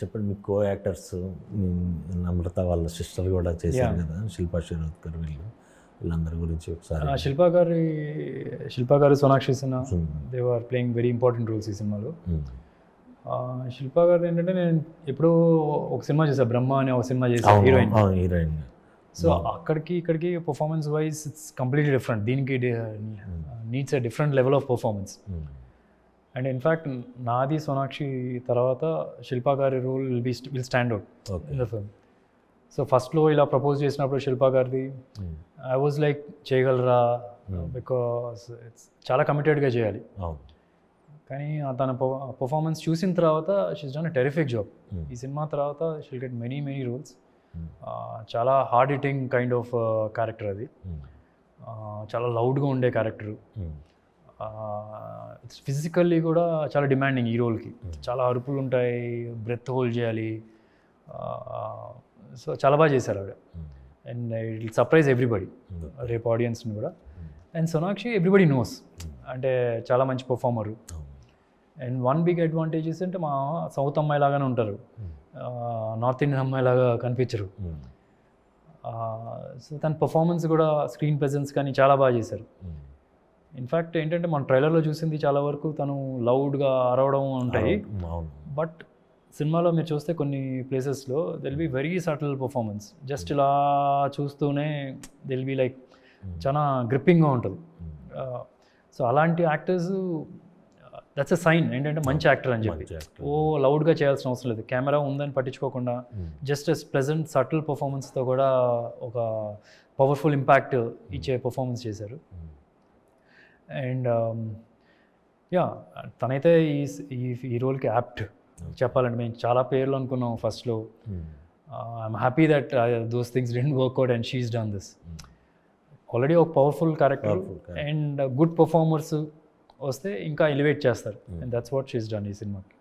చెప్పండి మీ co actors నమ్రత వాళ్ళ sister కూడా చేశారు కదా శిల్పా శిరోద్కర్ వీళ్ళు వీళ్ళందరి గురించి ఒకసారి. శిల్పా గారి శిల్పా గారు Sonakshi Sinha Hmm. They are playing very important roles ఈ సినిమాలో. ఆ, శిల్పా గారు ఏంటంటే నేను ఎప్పుడో ఒక సినిమా చేశాను బ్రహ్మ అనే ఒక సినిమా చేశాను హీరోయిన్. హీరోయిన్. సో అక్కడికి ఇక్కడికి performance wise it's completely different దీనికి needs a different level of performance and in fact నాది సోనాక్షి తర్వాత శిల్పా గారి role will be will stand out in the film. So ఫస్ట్లో ఇలా ప్రపోజ్ చేసినప్పుడు శిల్పా గారిది ఐ వాజ్ లైక్ చేయగలరా? బికాస్ ఇట్స్ చాలా కమిటెడ్గా చేయాలి. కానీ తన పర్ఫార్మెన్స్ చూసిన తర్వాత she's done terrific job Hmm. ఈ సినిమా తర్వాత she'll get many many roles చాలా hard hitting kind of character అది. Uh, చాలా లౌడ్గా ఉండే క్యారెక్టర్ ఇట్స్ ఫిజికల్లీ కూడా చాలా డిమాండింగ్ ఈ రోల్కి చాలా అరుపులు ఉంటాయి బ్రెత్ హోల్డ్ చేయాలి సో చాలా బాగా చేశారు ఆవిడ. అండ్ ఇట్ సర్ప్రైజ్ ఎవ్రీబడి రేపు ఆడియన్స్ని కూడా. అండ్ సోనాక్షి ఎవ్రీబడి నోస్ అంటే చాలా మంచి performer. And one big advantages అంటే మా సౌత్ అమ్మాయి లాగానే ఉంటారు. నార్త్ ఇండియన్ అమ్మాయి లాగా కనిపించరు. ఉమ్, సో తన పర్ఫార్మెన్స్ కూడా స్క్రీన్ ప్రెజెన్స్ కానీ చాలా బాగా చేశారు. ఇన్ఫ్యాక్ట్ ఏంటంటే మన ట్రైలర్లో చూసింది చాలా వరకు తను లౌడ్గా అరవడం ఉంటాయి. బట్ సినిమాలో మీరు చూస్తే కొన్ని ప్లేసెస్లో they'll be very subtle performance just ఇలా చూస్తూనే దెల్ బి లైక్ చాలా గ్రిప్పింగ్గా ఉంటుంది. సో అలాంటి యాక్టర్స్ దట్స్ ఎ సైన్ ఏంటంటే మంచి యాక్టర్ అని చెప్పి. ఓ లౌడ్గా చేయాల్సిన అవసరం లేదు. కెమెరా ఉందని పట్టించుకోకుండా జస్ట్ ఎస్ ప్లెజెంట్ సటిల్ పర్ఫార్మెన్స్తో కూడా ఒక పవర్ఫుల్ ఇంపాక్ట్ ఇచ్చే పర్ఫార్మెన్స్ చేశారు. ఉమ్, అండ్ యా తనైతే ఈ ఈ రోల్కి యాప్ట్ చెప్పాలంటే మేము చాలా పేర్లు అనుకున్నాం ఫస్ట్లో. I'm happy that those things didn't work out and she's done this. Already ఒక powerful character Powerful character. And good performers వస్తే ఇంకా ఎలివేట్ చేస్తారు. And that's what she's done ఈ సినిమాకి.